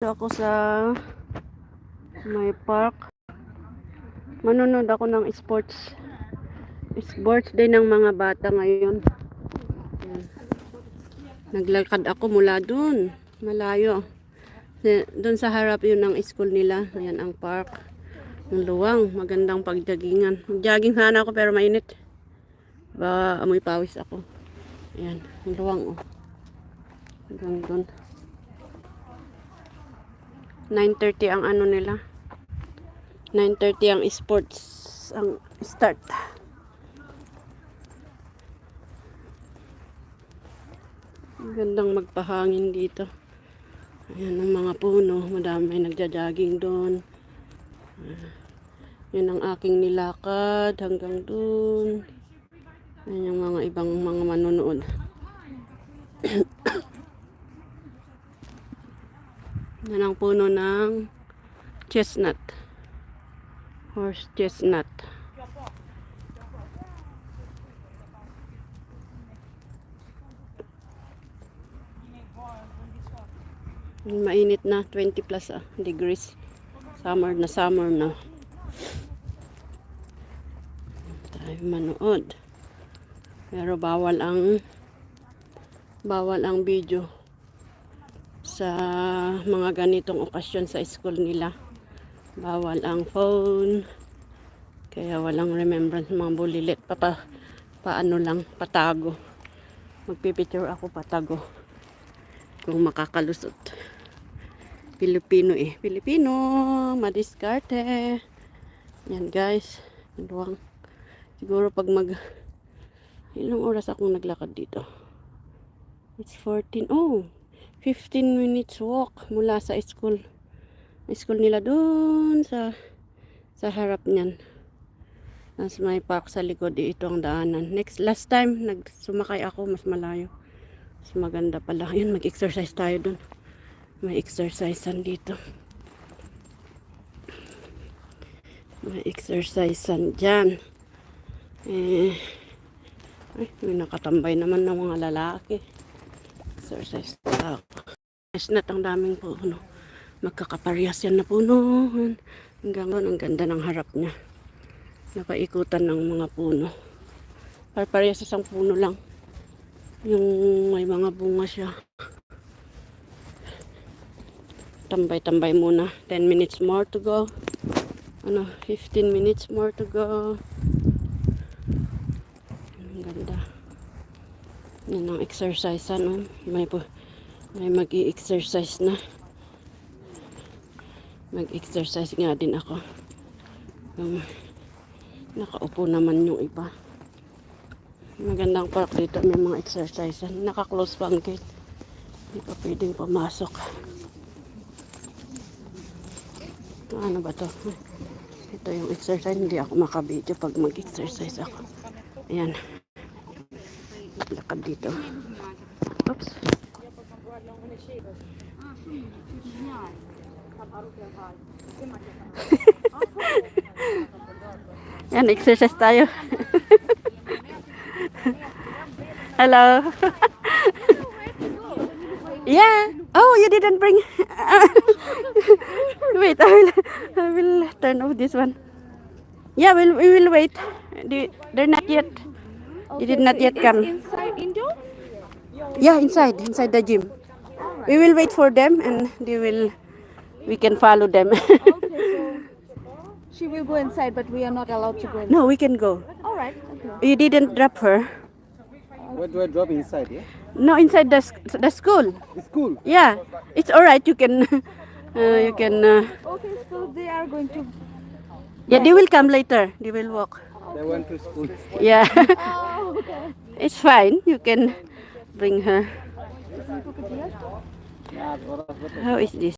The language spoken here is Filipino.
Dito ako sa may park. Manonood ako ng sports. Sports day ng mga bata ngayon. Ayan. Naglalakad ako mula dun. Malayo. Doon sa harap yun ng school nila. Ayan ang park. Ang luwang. Magandang pagdagingan. Jogging sana ako pero mainit. Ba, amoy pawis ako. Ayan. Ang luwang oh. Hanggang doon. 9.30 ang ano nila. 9.30 ang sports. Ang start. Ang Gandang magpahangin dito. Ayan ang mga puno. Madami nagja-jogging doon. Ah, Yan ang aking nilakad hanggang doon. Ayan yung mga ibang mga manonood. Yan ang puno ng chestnut. Horse chestnut. Mainit na, 20 plus ah, degrees. Summer na summer na. Tayo manood. Pero bawal ang bawal ang video sa mga ganitong okasyon sa school nila. Bawal ang phone. Kaya walang remembrance mga bulilit. Papa, paano lang, patago. Magpipicture ako patago. Kung makakalusot. Pilipino eh. Pilipino. Madiskarte. Yan guys. Luwang. Siguro pag mag... Ilang oras akong naglakad dito? It's 14. Oh! 15 minutes walk mula sa school. School nila doon sa sa harap niyan. Tapos may park sa likod. Eh, Ito ang daanan. Next, last time, nagsumakay ako mas malayo. Mas maganda pala. Yun, mag-exercise tayo doon. May exercisean dito. May exercisean dyan. Eh, ay, may nakatambay naman ng mga lalaki. Exercise tayo. Chestnut ang daming puno. Magkakaparehas yan na puno. Hanggang doon, ang ganda ng harap niya. Napaikutan ng mga puno. Parehas isang puno lang. Yung may mga bunga siya. Tambay-tambay muna. 10 minutes more to go. Ano, 15 minutes more to go. Ang ganda. Yan ang exercise ano. May po may mag-i-exercise na. Mag-exercise nga din ako. Um, nakaupo naman yung iba. Magandang park dito. May mga exercise. Naka-close pa gate. Hindi pa pwedeng pumasok. Ano ba to? Ito yung exercise. Hindi ako makabidyo pag mag-exercise ako. Ayan. Lakad dito. Oops. Yan, exercise tayo. Hello. yeah. Oh, you didn't bring. wait, I will. I will turn off this one. Yeah, we'll, we will wait. They- They're not yet. You did not yet come. Inside indoor? Yeah, inside, inside the gym. We will wait for them, and they will. We can follow them. Okay, so she will go inside, but we are not allowed to go inside. no, we can go. All right. Okay. You didn't drop her. Where do I drop inside? Yeah. No, inside the sc- the school. The school. Yeah, it's all right. You can. Uh, you can. Uh, Okay, so they are going to. yeah, they will come later. They will walk. They went to school. Yeah, Oh, okay. it's fine. You can bring her. How is this?